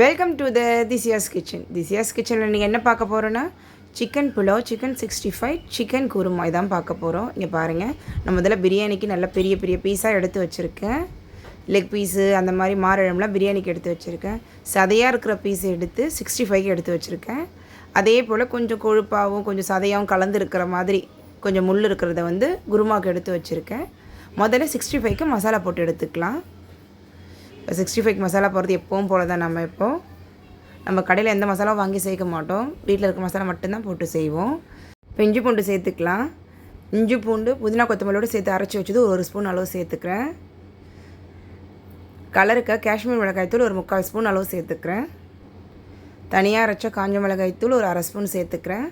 Welcome to the திசியாஸ் kitchen திசியாஸ் கிச்சனில் நீங்கள் என்ன பார்க்க போகிறோன்னா chicken pulao chicken sixty five chicken kurma இதான் பார்க்க போகிறோம் இங்கே பாருங்கள் நான் முதல்ல பிரியாணிக்கு நல்ல பெரிய பெரிய பீஸாக எடுத்து வச்சுருக்கேன். லெக் பீஸு அந்த மாதிரி மாரழம்லாம் பிரியாணிக்கு எடுத்து வச்சுருக்கேன். சதையாக இருக்கிற பீஸ் எடுத்து சிக்ஸ்டி ஃபைவ்க்கு எடுத்து வச்சுருக்கேன். அதே போல் கொஞ்சம் கொழுப்பாகவும் கொஞ்சம் சதையாகவும் கலந்து இருக்கிற மாதிரி கொஞ்சம் முள் இருக்கிறத வந்து குருமாவுக்கு எடுத்து வச்சுருக்கேன். முதல்ல சிக்ஸ்டி ஃபைவ்க்கு மசாலா போட்டு எடுத்துக்கலாம். சிக்ஸ்டி ஃபைவ் மசாலா போடுறது எப்பவும் போல தான் நம்ம இப்போது நம்ம கடையில் எந்த மசாலாவும் வாங்கி சேர்க்க மாட்டோம். வீட்டில் இருக்க மசாலா மட்டும்தான் போட்டு செய்வோம். இப்போ இஞ்சி பூண்டு சேர்த்துக்கலாம். இஞ்சி பூண்டு புதினா கொத்தமல்லியோடு சேர்த்து அரைச்சி வச்சது ஒரு ஒரு ஸ்பூன் அளவு சேர்த்துக்கிறேன். கலருக்கு காஷ்மீர் மிளகாய்த்தூள் ஒரு முக்கால் ஸ்பூன் அளவு சேர்த்துக்கிறேன். தனியாக அரைச்ச காஞ்ச மிளகாய்த்தூள் ஒரு அரை ஸ்பூன் சேர்த்துக்கிறேன்.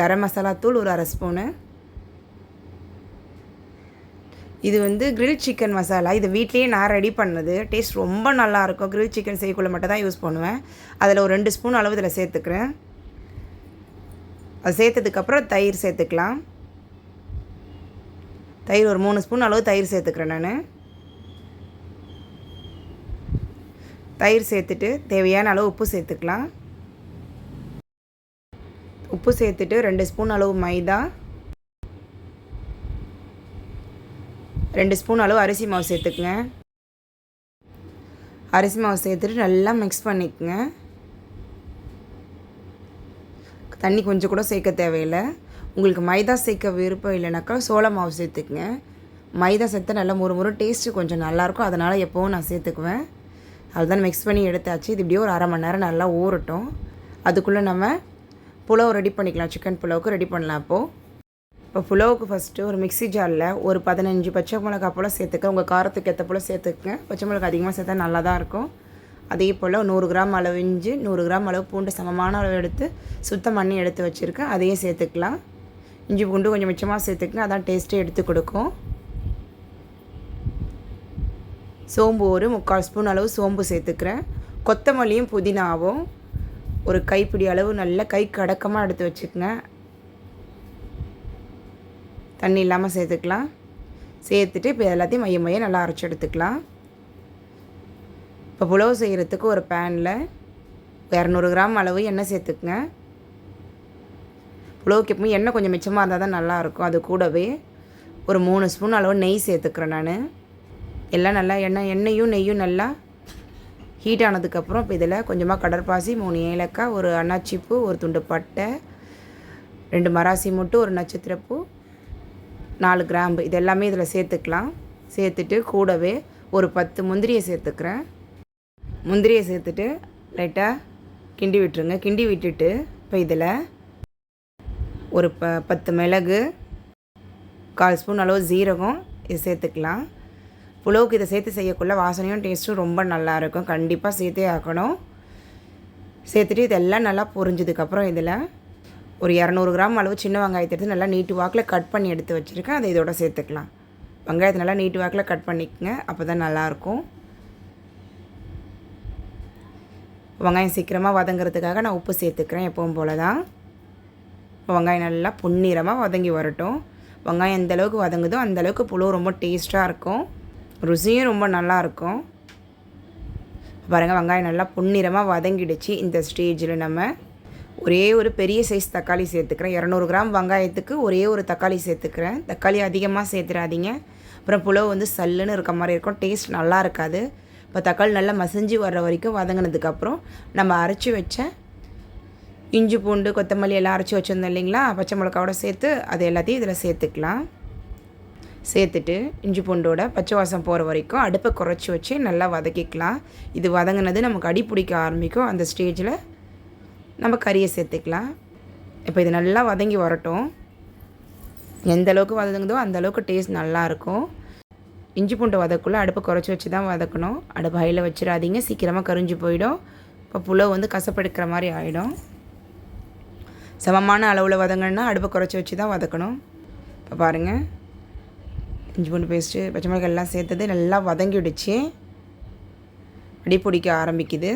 கரம் மசாலா தூள் ஒரு அரை ஸ்பூனு. இது வந்து கிரில் சிக்கன் மசாலா இது வீட்லேயே நான் ரெடி பண்ணது. டேஸ்ட் ரொம்ப நல்லாயிருக்கும் கிரில் சிக்கன் செய்யக்குள்ள மட்டும் தான் யூஸ் பண்ணுவேன். அதில் ஒரு ரெண்டு ஸ்பூன் அளவு இதில் சேர்த்துக்கிறேன். அது சேர்த்ததுக்கப்புறம் தயிர் சேர்த்துக்கலாம். தயிர் ஒரு மூணு ஸ்பூன் அளவு தயிர் சேர்த்துக்கிறேன் நான். தயிர் சேர்த்துட்டு தேவையான அளவு உப்பு சேர்த்துக்கலாம். உப்பு சேர்த்துட்டு ரெண்டு ஸ்பூன் அளவு மைதா. ரெண்டு ஸ்பூன் அளவு அரிசி மாவு சேர்த்துக்குங்க. அரிசி மாவு சேர்த்துட்டு நல்லா மிக்ஸ் பண்ணிக்கோங்க. தண்ணி கொஞ்சம் கூட சேர்க்க தேவையில்லை. உங்களுக்கு மைதா சேர்க்க விருப்பம் இல்லைனாக்கா சோள மாவு சேர்த்துக்குங்க. மைதா சேர்த்தா நல்லா முறு முறு டேஸ்ட்டு கொஞ்சம் நல்லாயிருக்கும் அதனால் எப்போவும் நான் சேர்த்துக்குவேன். அதுதான் மிக்ஸ் பண்ணி எடுத்தாச்சு. இது இப்படியே ஒரு அரை மணி நேரம் நல்லா ஊறட்டும். அதுக்குள்ளே நம்ம புலவு ரெடி பண்ணிக்கலாம். சிக்கன் புலாவுக்கு ரெடி பண்ணலாம் அப்போது இப்போ புலாவுக்கு ஃபஸ்ட்டு ஒரு மிக்ஸி ஜாரில் ஒரு பதினஞ்சு பச்சை மிளகா போல் சேர்த்துக்க உங்கள் காரத்துக்கு ஏற்ற போல் சேர்த்துக்கங்க பச்சை மிளகா அதிகமாக சேர்த்தா நல்லா தான் இருக்கும். அதே போல் நூறு கிராம் அளவு இஞ்சி நூறு கிராம் அளவு பூண்டு சமமான அளவு எடுத்து சுத்தம் பண்ணி எடுத்து வச்சுருக்கேன் அதையும் சேர்த்துக்கலாம். இஞ்சி பூண்டு கொஞ்சம் மிச்சமாக சேர்த்துக்கங்க அதான் டேஸ்ட்டே எடுத்து கொடுக்கும். சோம்பு ஒரு முக்கால் ஸ்பூன் அளவு சோம்பு சேர்த்துக்கிறேன். கொத்தமல்லியும் புதினாவும் ஒரு கைப்பிடி அளவு நல்ல கை கடக்கமாக எடுத்து வச்சுக்கங்க. தண்ணி இல்லாமல் சேர்த்துக்கலாம். சேர்த்துட்டு இப்போ எல்லாத்தையும் மைய மையம் நல்லா அரைச்சி எடுத்துக்கலாம். இப்போ புலவு செய்கிறதுக்கு ஒரு பேனில் இரநூறு கிராம் அளவு எண்ணெய் சேர்த்துக்குங்க. புலவுக்கு எப்பவும் எண்ணெய் கொஞ்சம் மிச்சமாக இருந்தால் தான் நல்லாயிருக்கும் அது கூடவே ஒரு மூணு ஸ்பூன் அளவு நெய் சேர்த்துக்கிறேன் நான். எல்லாம் நல்லா எண்ணெய் எண்ணெயும் நெய்யும் நல்லா ஹீட் ஆனதுக்கப்புறம் இப்போ இதில் கொஞ்சமாக கடற்பாசி மூணு ஏலக்காய் ஒரு அன்னாச்சிப்பூ ஒரு துண்டு பட்டை ரெண்டு மராசி மூட்டு ஒரு நட்சத்திரப்பூ நாலு கிராம்பு இது எல்லாமே இதில் சேர்த்துக்கலாம். சேர்த்துட்டு கூடவே ஒரு பத்து முந்திரியை சேர்த்துக்கிறேன். முந்திரியை சேர்த்துட்டு லைட்டாக கிண்டி விட்டுருங்க. கிண்டி விட்டுட்டு இப்போ இதில் ஒரு ப பத்து மிளகு கால் ஸ்பூன் அளவு ஜீரகம் இது சேர்த்துக்கலாம். புலவுக்கு இதை சேர்த்து செய்யக்குள்ள வாசனையும் டேஸ்ட்டும் ரொம்ப நல்லாயிருக்கும் கண்டிப்பாக சேர்த்தே ஆக்கணும் சேர்த்துட்டு இதெல்லாம் நல்லா பொரிஞ்சதுக்கப்புறம் இதில் ஒரு இரநூறு கிராம் அளவு சின்ன வெங்காயத்தை எடுத்து நல்லா நீட்டு வாக்கில் கட் பண்ணி எடுத்து வச்சுருக்கேன். அதை இதோட சேர்த்துக்கலாம். வெங்காயத்தை நல்லா நீட்டு வாக்கில் கட் பண்ணிக்கங்க. அப்போ தான் நல்லாயிருக்கும். வெங்காயம் சீக்கிரமாக வதங்கிறதுக்காக நான் உப்பு சேர்த்துக்கிறேன் எப்பவும் போல தான் வெங்காயம் நல்லா பொன்னிறமாக வதங்கி வரட்டும். வெங்காயம் எந்த அளவுக்கு வதங்குதோ அந்தளவுக்கு புழு ரொம்ப டேஸ்ட்டாக இருக்கும். ருசியும் ரொம்ப நல்லாயிருக்கும். பாருங்கள் வெங்காயம் நல்லா பொன்னிறமாக வதங்கிடுச்சு. இந்த ஸ்டேஜில் நம்ம ஒரே ஒரு பெரிய சைஸ் தக்காளி சேர்த்துக்கிறேன். இரநூறு கிராம் வெங்காயத்துக்கு ஒரே ஒரு தக்காளி சேர்த்துக்கிறேன். தக்காளி அதிகமாக சேர்த்துடாதீங்க அப்புறம் புலவு வந்து சல்லுன்னு இருக்க மாதிரி இருக்கும். டேஸ்ட் நல்லா இருக்காது. இப்போ தக்காளி நல்லா மசிஞ்சு வர்ற வரைக்கும் வதங்கினதுக்கப்புறம் நம்ம அரைச்சி வச்ச இஞ்சி பூண்டு கொத்தமல்லி எல்லாம் அரைச்சி வச்சுருந்தோம் இல்லைங்களா? பச்சை மிளகாவோட சேர்த்து அது எல்லாத்தையும் இதில் சேர்த்துக்கலாம். சேர்த்துட்டு இஞ்சி பூண்டோட பச்சை வாசம் போகிற வரைக்கும் அடுப்பை குறைச்சி வச்சு நல்லா வதக்கிக்கலாம். இது வதங்கினது நமக்கு அடி பிடிக்க ஆரம்பிக்கும். அந்த ஸ்டேஜில் நம்ம கறியை சேர்த்துக்கலாம். இப்போ இது நல்லா வதங்கி வரட்டும். எந்த அளவுக்கு வதங்குதோ அந்த அளவுக்கு டேஸ்ட் நல்லாயிருக்கும் இஞ்சி பூண்டு வதக்குள்ளே அடுப்பை குறைச்சி வச்சு தான் வதக்கணும். அடுப்பு ஹையில் வச்சிடாதீங்க. சீக்கிரமாக கரிஞ்சு போயிடும். இப்போ புலவு வந்து கசப்பெடுக்கிற மாதிரி ஆகிடும் சமமான அளவில் வதங்கன்னா அடுப்பை குறைச்சி வச்சு தான் வதக்கணும். இப்போ பாருங்கள் இஞ்சி பூண்டு பேஸ்ட்டு பச்சை மிளகாய் எல்லாம் சேர்த்தது நல்லா வதங்கிடுச்சு. அடி பிடிக்க ஆரம்பிக்குது.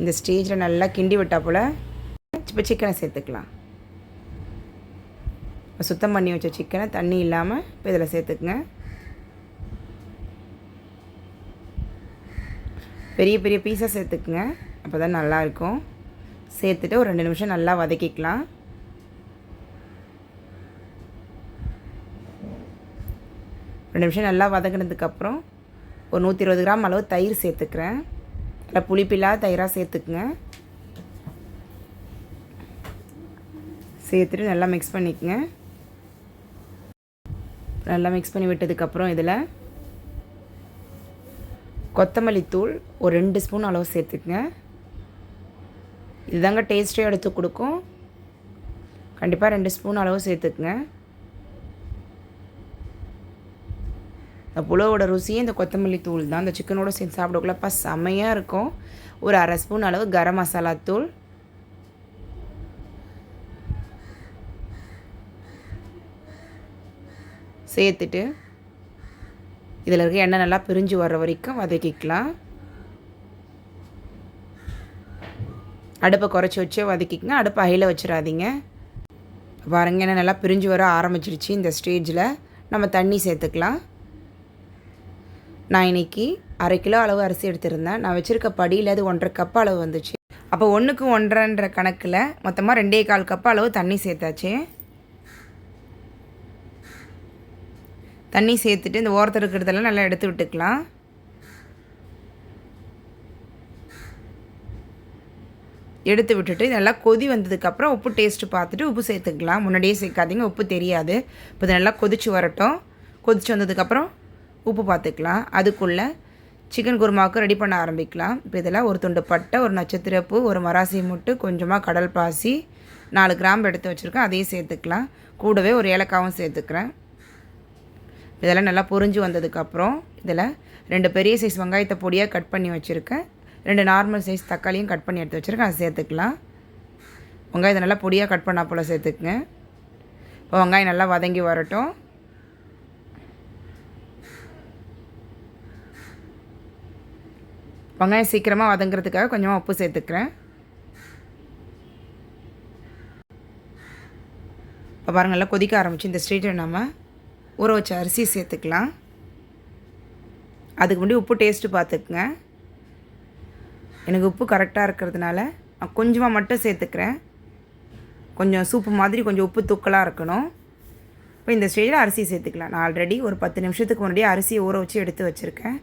இந்த ஸ்டேஜில் நல்லா கிண்டி விட்டா போல் இப்போ சிக்கனை சேர்த்துக்கலாம். சுத்தம் பண்ணி வச்ச சிக்கனை தண்ணி இல்லாமல் இப்போ இதில் சேர்த்துக்குங்க. பெரிய பெரிய பீஸாக சேர்த்துக்குங்க. அப்போ தான் நல்லாயிருக்கும் சேர்த்துட்டு ஒரு ரெண்டு நிமிஷம் நல்லா வதக்கிக்கலாம். ரெண்டு நிமிஷம் நல்லா வதங்கினதுக்கப்புறம் ஒரு நூற்றி இருபது கிராம் அளவு தயிர் சேர்த்துக்கிறேன். புளிப்பில்லாத தயிராக சேர்த்துக்குங்க. சேர்த்துட்டு நல்லா மிக்ஸ் பண்ணிக்கோங்க. நல்லா மிக்ஸ் பண்ணி விட்டதுக்கப்புறம் இதில் கொத்தமல்லி தூள் ஒரு ரெண்டு ஸ்பூன் அளவு சேர்த்துக்குங்க. இதுதாங்க டேஸ்ட்டே எடுத்து கொடுக்கும். கண்டிப்பாக ரெண்டு ஸ்பூன் அளவு சேர்த்துக்குங்க. இந்த புலவோட ருசியே இந்த கொத்தமல்லி தூள் தான். அந்த சிக்கனோட சேர்ந்து சாப்பிடக்குள்ளப்பா செம்மையாக இருக்கும். ஒரு அரை ஸ்பூன் அளவு கரம் மசாலா தூள். சேர்த்துட்டு இதில் இருக்க எண்ணெய் நல்லா பிரிஞ்சு வர்ற வரைக்கும் வதக்கிக்கலாம். அடுப்பை குறைச்சி வச்சே வதக்கிக்கங்க. அடுப்பை அகையில் வச்சிடாதீங்க. பாருங்க எண்ணெய் நல்லா பிரிஞ்சு வர ஆரம்பிச்சிருச்சு. இந்த ஸ்டேஜில் நம்ம தண்ணி சேர்த்துக்கலாம். நான் இன்றைக்கி அரை கிலோ அளவு அரிசி எடுத்திருந்தேன். நான் வச்சுருக்க படியில் அது ஒன்றரை கப் அளவு வந்துச்சு. அப்போ ஒன்றுக்கு ஒன்றரைன்ற கணக்கில் மொத்தமாக ரெண்டே கால் கப் அளவு தண்ணி சேர்த்தாச்சு. தண்ணி சேர்த்துட்டு இந்த ஓரத்தில் இருக்கிறதெல்லாம் நல்லா எடுத்து விட்டுக்கலாம். எடுத்து விட்டுட்டு நல்லா கொதி வந்ததுக்கப்புறம் உப்பு டேஸ்ட்டு பார்த்துட்டு உப்பு சேர்த்துக்கலாம். முன்னாடியே சேர்க்காதீங்க உப்பு தெரியாது. இப்போ இது நல்லா கொதிச்சு வரட்டும். கொதிச்சு வந்ததுக்கப்புறம் உப்பு பார்த்துக்கலாம். அதுக்குள்ளே சிக்கன் குருமாவுக்கு ரெடி பண்ண ஆரம்பிக்கலாம். இப்போ இதில் ஒரு துண்டு பட்டை ஒரு நட்சத்திரப்பு ஒரு மராசி முட்டு கொஞ்சமாக கடல் பாசி நாலு கிராம்பு எடுத்து வச்சுருக்கேன். அதையும் சேர்த்துக்கலாம். கூடவே ஒரு ஏலக்காவும் சேர்த்துக்கிறேன். இதெல்லாம் நல்லா பொரிஞ்சு வந்ததுக்கப்புறம் இதில் ரெண்டு பெரிய சைஸ் வெங்காயத்தை பொடியாக கட் பண்ணி வச்சுருக்கேன். ரெண்டு நார்மல் சைஸ் தக்காளியும் கட் பண்ணி எடுத்து வச்சுருக்கேன். அதை சேர்த்துக்கலாம். வெங்காயத்தை நல்லா பொடியாக கட் பண்ணால் போல் சேர்த்துக்குங்க. இப்போ வெங்காயம் நல்லா வதங்கி வரட்டும். வெங்காயம் சீக்கிரமாக வதங்கிறதுக்காக கொஞ்சமாக உப்பு சேர்த்துக்கிறேன். இப்போ பாருங்கள் கொதிக்க ஆரம்பிச்சு இந்த ஸ்டேஜில் நம்ம ஊற வச்ச அரிசி சேர்த்துக்கலாம். அதுக்கு முன்னாடி உப்பு டேஸ்ட்டு பார்த்துக்குங்க. எனக்கு உப்பு கரெக்டாக இருக்கிறதுனால நான் கொஞ்சமாக மட்டும் சேர்த்துக்கிறேன். கொஞ்சம் சூப்பு மாதிரி கொஞ்சம் உப்பு தூக்கலாக இருக்கணும். இப்போ இந்த ஸ்டேஜில் அரிசி சேர்த்துக்கலாம். நான் ஆல்ரெடி ஒரு பத்து நிமிஷத்துக்கு முன்னாடி அரிசியை ஊற வச்சு எடுத்து வச்சுருக்கேன்.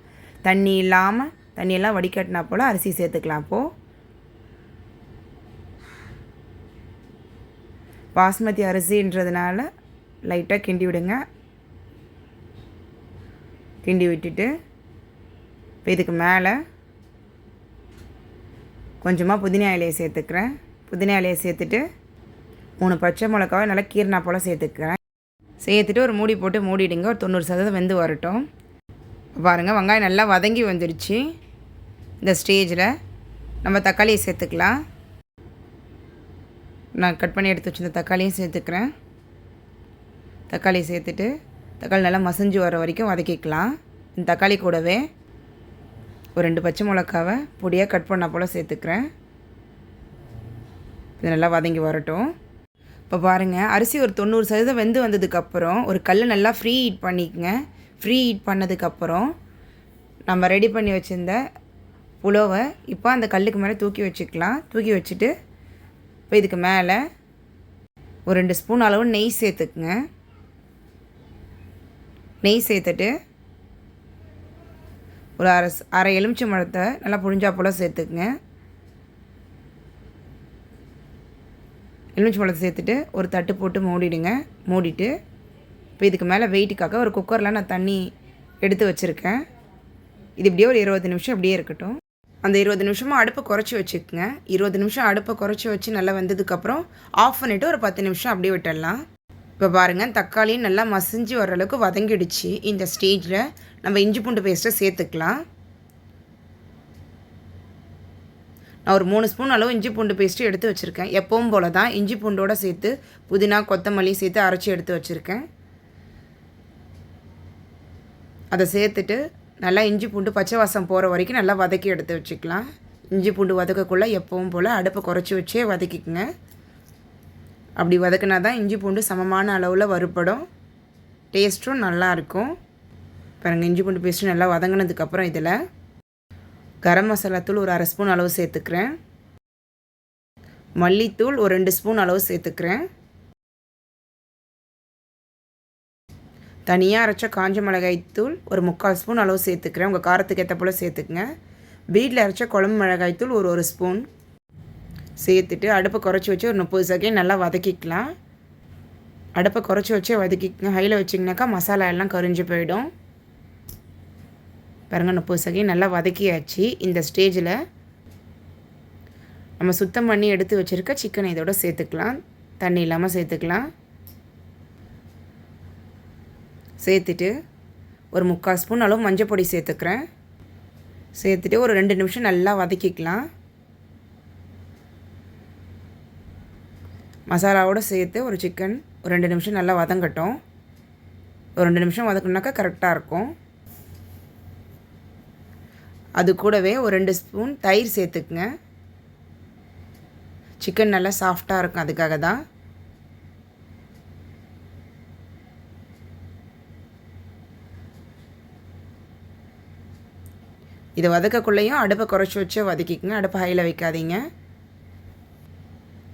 தண்ணி இல்லாமல் தண்ணியெல்லாம் வடிகட்டினா போல் அரிசி சேர்த்துக்கலாம் அப்போது பாஸ்மதி அரிசின்றதுனால லைட்டாக கிண்டி விடுங்க. கிண்டி விட்டுட்டு இப்போ இதுக்கு மேலே கொஞ்சமாக புதினா இலையை சேர்த்துக்கிறேன். புதினா இலையை சேர்த்துட்டு மூணு பச்சை மிளகாவை நல்லா கீர்னா போல் சேர்த்துக்கிறேன். சேர்த்துட்டு ஒரு மூடி போட்டு மூடிடுங்க. ஒரு தொண்ணூறு சதவீதம் வெந்து வரட்டும். பாருங்கள் வெங்காயம் நல்லா வதங்கி வந்துடுச்சு இந்த ஸ்டேஜில் நம்ம தக்காளியை சேர்த்துக்கலாம். நான் கட் பண்ணி எடுத்து வச்சிருந்த தக்காளியும் சேர்த்துக்கிறேன். தக்காளி சேர்த்துட்டு தக்காளி நல்லா மசிஞ்சு வர வரைக்கும் வதக்கிக்கலாம். இந்த தக்காளி கூடவே ஒரு ரெண்டு பச்சை மிளகாவை பொடியாக கட் பண்ண போல் சேர்த்துக்கிறேன். இது நல்லா வதங்கி வரட்டும். இப்போ பாருங்கள் அரிசி ஒரு தொண்ணூறு சதவீதம் வெந்து வந்ததுக்கப்புறம் ஒரு கல் நல்லா ஃப்ரீ ஹீட் பண்ணிக்கங்க. ஃப்ரீ ஹீட் பண்ணதுக்கப்புறம் நம்ம ரெடி பண்ணி வச்சுருந்த புலோவை இப்போ அந்த கல்லுக்கு மேலே தூக்கி வச்சுக்கலாம். தூக்கி வச்சுட்டு இப்போ இதுக்கு மேலே ஒரு ரெண்டு ஸ்பூன் அளவு நெய் சேர்த்துக்குங்க. நெய் சேர்த்துட்டு ஒரு அரை அரை எலுமிச்சை மரத்தை நல்லா புழிஞ்சா போல் சேர்த்துக்குங்க. எலுமிச்சை பழத்தை சேர்த்துட்டு ஒரு தட்டு போட்டு மூடிடுங்க. மூடிட்டு இப்போ இதுக்கு மேலே வெயிட்டுக்காக ஒரு குக்கரில் நான் தண்ணி எடுத்து வச்சுருக்கேன். இது இப்படியே ஒரு இருபது நிமிஷம் அப்படியே இருக்கட்டும். அந்த இருபது நிமிஷமாக அடுப்பை குறைச்சி வச்சுக்கோங்க. இருபது நிமிஷம் அடுப்பை குறைச்சி வச்சு நல்லா வந்ததுக்கப்புறம் ஆஃப் பண்ணிவிட்டு ஒரு பத்து நிமிஷம் அப்படியே விட்டுடலாம். இப்போ பாருங்கள் தக்காளியும் நல்லா மசிஞ்சு வர அளவுக்கு வதங்கிடுச்சு. இந்த ஸ்டேஜில் நம்ம இஞ்சி பூண்டு பேஸ்ட்டை சேர்த்துக்கலாம். நான் ஒரு மூணு ஸ்பூன் அளவு இஞ்சி பூண்டு பேஸ்ட்டு எடுத்து வச்சுருக்கேன். எப்பவும் போல தான் இஞ்சி பூண்டோடு சேர்த்து புதினா கொத்தமல்லி சேர்த்து அரைச்சி எடுத்து வச்சுருக்கேன். அதை சேர்த்துட்டு நல்லா இஞ்சி பூண்டு பச்சை வாசம் போகிற வரைக்கும் நல்லா வதக்கி எடுத்து வச்சுக்கலாம். இஞ்சி பூண்டு வதக்கக்குள்ளே எப்பவும் போல் அடுப்பை குறைச்சி வச்சே வதக்கிக்குங்க. அப்படி வதக்கினா தான் இஞ்சி பூண்டு சமமான அளவில் வறுப்படும் டேஸ்ட்டும் நல்லாயிருக்கும் பாருங்கள் இஞ்சி பூண்டு பேஸ்ட்டு நல்லா வதங்கினதுக்கப்புறம் இதில் கரம் மசாலா தூள் ஒரு அரை ஸ்பூன் அளவு சேர்த்துக்கிறேன். மல்லித்தூள் ஒரு ரெண்டு ஸ்பூன் அளவு சேர்த்துக்கிறேன். தனியாக அரைச்ச காஞ்ச மிளகாய் தூள் ஒரு முக்கால் ஸ்பூன் அளவு சேர்த்துக்கிறேன். உங்கள் காரத்துக்கு ஏற்ற போல் சேர்த்துக்குங்க. வீட்டில் அரைச்ச குழம்பு மிளகாய் தூள் ஒரு ஒரு ஸ்பூன் சேர்த்துட்டு அடுப்பை குறைச்சி வச்சு ஒரு முப்பது செகண்ட் நல்லா வதக்கிக்கலாம். அடுப்பை குறைச்சி வச்சே வதக்கிக்கங்க. ஹையில் வச்சிங்கனாக்கா மசாலா எல்லாம் கரிஞ்சு போயிடும். பாருங்க முப்பது செகண்ட் நல்லா வதக்கியாச்சு. இந்த ஸ்டேஜில் நம்ம சுத்தம் பண்ணி எடுத்து வச்சுருக்க சிக்கனை இதோட சேர்த்துக்கலாம். தண்ணி இல்லாமல் சேர்த்துக்கலாம். சேர்த்துட்டு ஒரு முக்கால் ஸ்பூன் அளவு மஞ்சள் பொடி சேர்த்துக்கிறேன். சேர்த்துட்டு ஒரு ரெண்டு நிமிஷம் நல்லா வதக்கிக்கலாம். மசாலாவோடு சேர்த்து ஒரு சிக்கன் ஒரு ரெண்டு நிமிஷம் நல்லா வதங்கட்டும். ஒரு ரெண்டு நிமிஷம் வதக்கணுனாக்கா கரெக்டாக இருக்கும். அது கூடவே ஒரு ரெண்டு ஸ்பூன் தயிர் சேர்த்துக்குங்க. சிக்கன் நல்லா சாஃப்டாக இருக்கும் அதுக்காக தான். இதை வதக்கக்குள்ளேயும் அடுப்பை குறைச்சி வச்சு வதக்கிக்கோங்க. அடுப்பை ஹையில் வைக்காதீங்க.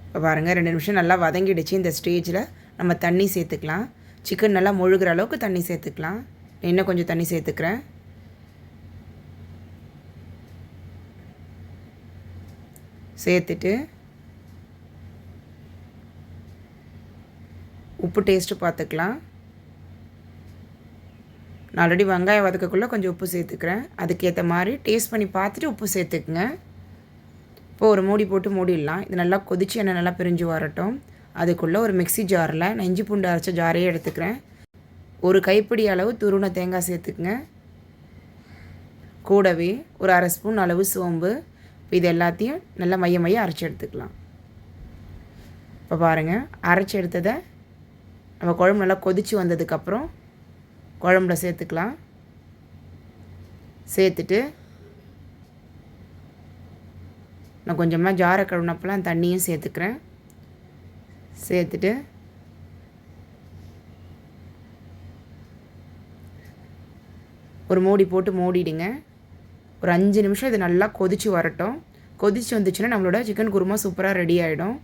இப்போ பாருங்கள் ரெண்டு நிமிஷம் நல்லா வதங்கிடுச்சு இந்த ஸ்டேஜில் நம்ம தண்ணி சேர்த்துக்கலாம். சிக்கன் நல்லா முழுகிற அளவுக்கு தண்ணி சேர்த்துக்கலாம். இன்னும் கொஞ்சம் தண்ணி சேர்த்துக்கிறேன். சேர்த்துட்டு உப்பு டேஸ்ட்டு பார்த்துக்கலாம். நான் ஆல்ரெடி வெங்காயம் வதக்கக்குள்ளே கொஞ்சம் உப்பு சேர்த்துக்கிறேன். அதுக்கேற்ற மாதிரி டேஸ்ட் பண்ணி பார்த்துட்டு உப்பு சேர்த்துக்குங்க. இப்போ ஒரு மூடி போட்டு மூடிடலாம். இது நல்லா கொதிச்சு எண்ணெய் நல்லா பிரிஞ்சு வரட்டும். அதுக்குள்ளே ஒரு மிக்சி ஜாரில் நான் இஞ்சி பூண்டு அரைச்ச ஜாரையே எடுத்துக்கிறேன். ஒரு கைப்பிடி அளவு துருண தேங்காய் சேர்த்துக்குங்க. கூடவே ஒரு அரை ஸ்பூன் அளவு சோம்பு. இது எல்லாத்தையும் நல்லா மைய மைய அரைச்சி எடுத்துக்கலாம். இப்போ பாருங்கள் அரைச்சி எடுத்ததை நம்ம குழம்பு நல்லா கொதித்து வந்ததுக்கப்புறம் குழம்புல சேர்த்துக்கலாம். சேர்த்துட்டு நான் கொஞ்சமாக ஜாரை கழுவினப்பெல்லாம் தண்ணியும் சேர்த்துக்கிறேன். சேர்த்துட்டு ஒரு மூடி போட்டு மூடிடுங்க. ஒரு அஞ்சு நிமிஷம் இது நல்லா கொதித்து வரட்டும். கொதித்து வந்துச்சுன்னா நம்மளோட சிக்கன் குருமா சூப்பராக ரெடி ஆகிடும்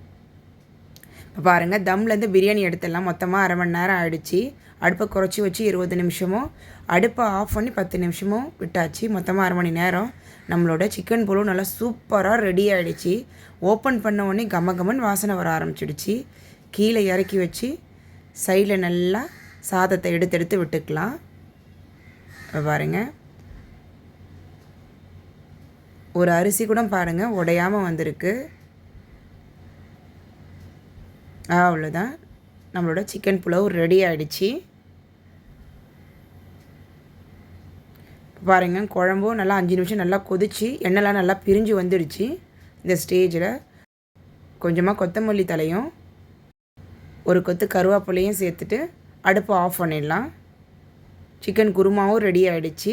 பாருங்கள் தம்லேருந்து பிரியாணி எடுத்துடலாம். மொத்தமாக அரை மணி நேரம் ஆகிடுச்சு அடுப்பை குறைச்சி வச்சு இருபது நிமிஷமும் அடுப்பை ஆஃப் பண்ணி பத்து நிமிஷமும் விட்டாச்சு. மொத்தமாக அரை மணி நேரம் நம்மளோட சிக்கன் புழு நல்லா சூப்பராக ரெடி ஆகிடுச்சு ஓப்பன் பண்ண உடனே கம கமன் வாசனை வர ஆரம்பிச்சிடுச்சு. கீழே இறக்கி வச்சு சைடில் நல்லா சாதத்தை எடுத்து எடுத்து விட்டுக்கலாம். பாருங்கள் ஒரு அரிசி கூட பாருங்கள் உடையாமல் வந்திருக்கு. அவ்வளோதான். நம்மளோட சிக்கன் புலவு ரெடி ஆகிடுச்சு பாருங்க குழம்பும் நல்லா அஞ்சு நிமிஷம் நல்லா கொதிச்சு எண்ணெய்லாம் நல்லா பிரிஞ்சு வந்துடுச்சு. இந்த ஸ்டேஜில் கொஞ்சமாக கொத்தமல்லி தலையும் ஒரு கொத்து கருவேப்பிலையும் சேர்த்துட்டு அடுப்பை ஆஃப் பண்ணிடலாம். சிக்கன் குருமாவும் ரெடி ஆகிடுச்சு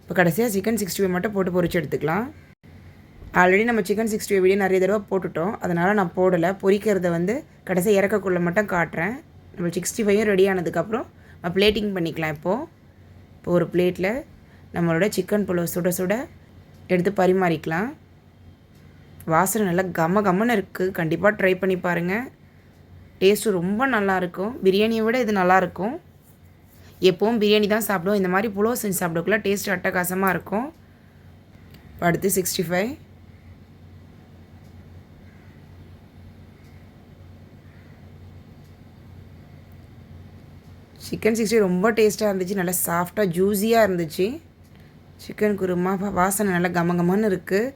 இப்போ கடைசியாக சிக்கன் சிக்ஸ்டி ஃபைவ் மட்டும் போட்டு பொறிச்சு எடுத்துக்கலாம். ஆல்ரெடி நம்ம சிக்கன் சிக்ஸ்டி ஃபைவ் வீடியோ நிறைய தடவை போட்டுட்டோம். அதனால் நான் போடலை. பொரிக்கிறத வந்து கடைசியாக இறக்கக்குள்ளே மட்டும் காட்டுறேன். நம்ம சிக்ஸ்டி ஃபைவும் ரெடி ஆனதுக்கப்புறம் நம்ம பிளேட்டிங் பண்ணிக்கலாம் இப்போது இப்போ ஒரு பிளேட்டில் நம்மளோட சிக்கன் புலவு சுட சுட எடுத்து பரிமாறிக்கலாம். வாசனை நல்லா கம்ம கம்மன்னு இருக்குது கண்டிப்பாக ட்ரை பண்ணி பாருங்கள் டேஸ்ட்டு ரொம்ப நல்லாயிருக்கும் பிரியாணியை விட இது நல்லாயிருக்கும் எப்போவும் பிரியாணி தான் சாப்பிடுவோம். இந்த மாதிரி புலோ செஞ்சு சாப்பிடக்குள்ள டேஸ்ட் அட்டகாசமாக இருக்கும். அடுத்து சிக்ஸ்டி ஃபைவ் சிக்கன் சிக்ஸ்டி ரொம்ப டேஸ்ட்டாக இருந்துச்சு நல்லா சாஃப்டாக ஜூஸியாக இருந்துச்சு. சிக்கன் குருமா வாசனை நல்லா கமகமன்னு இருக்குது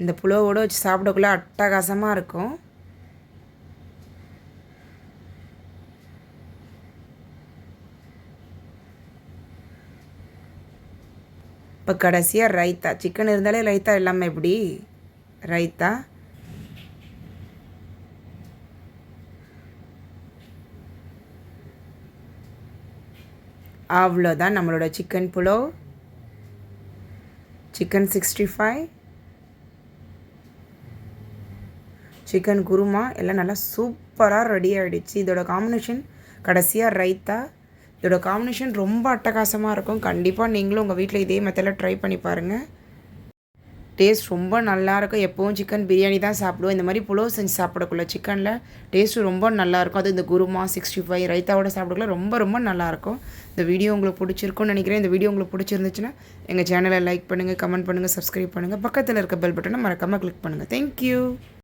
இந்த புலவோடு வச்சு சாப்பிடக்குள்ளே அட்டகாசமாக இருக்கும். இப்போ கடைசியாக ரைத்தா. சிக்கன் இருந்தாலே ரைத்தா இல்லாமல் எப்படி? ரைத்தா. அவ்வளோதான் நம்மளோட chicken pulao chicken sixty five chicken kurma. எல்லாம் நல்லா சூப்பராக ரெடி ஆகிடுச்சு இதோட காம்பினேஷன் கடைசியாக ரைத்தா. இதோட காம்பினேஷன் ரொம்ப அட்டகாசமாக இருக்கும். கண்டிப்பாக நீங்களும் உங்கள் வீட்டில் இதே மெத்தடில் ட்ரை பண்ணி பாருங்கள் டேஸ்ட் ரொம்ப நல்லாயிருக்கும். எப்போவும் சிக்கன் பிரியாணி தான் சாப்பிடுவோம். இந்த மாதிரி புலோ செஞ்சு சாப்பிடக்குள்ள சிக்கனில் டேஸ்ட்டு ரொம்ப நல்லாயிருக்கும். அது இந்த குருமா சிக்ஸ்டி ஃபைவ் ரைத்தாவோட சாப்பிடக்குள்ள ரொம்ப ரொம்ப நல்லாயிருக்கும். இந்த வீடியோ உங்களுக்கு பிடிச்சிருக்கும்னு நினைக்கிறேன். இந்த வீடியோ உங்களுக்கு பிடிச்சிருந்துச்சுன்னா எங்கள் சேனலை லைக் பண்ணுங்கள் கமெண்ட் பண்ணுங்கள் சப்ஸ்கிரைப் பண்ணுங்கள் பக்கத்தில் இருக்க பெல் பட்டனை மறக்காமல் கிளிக் பண்ணுங்கள் தேங்க்யூ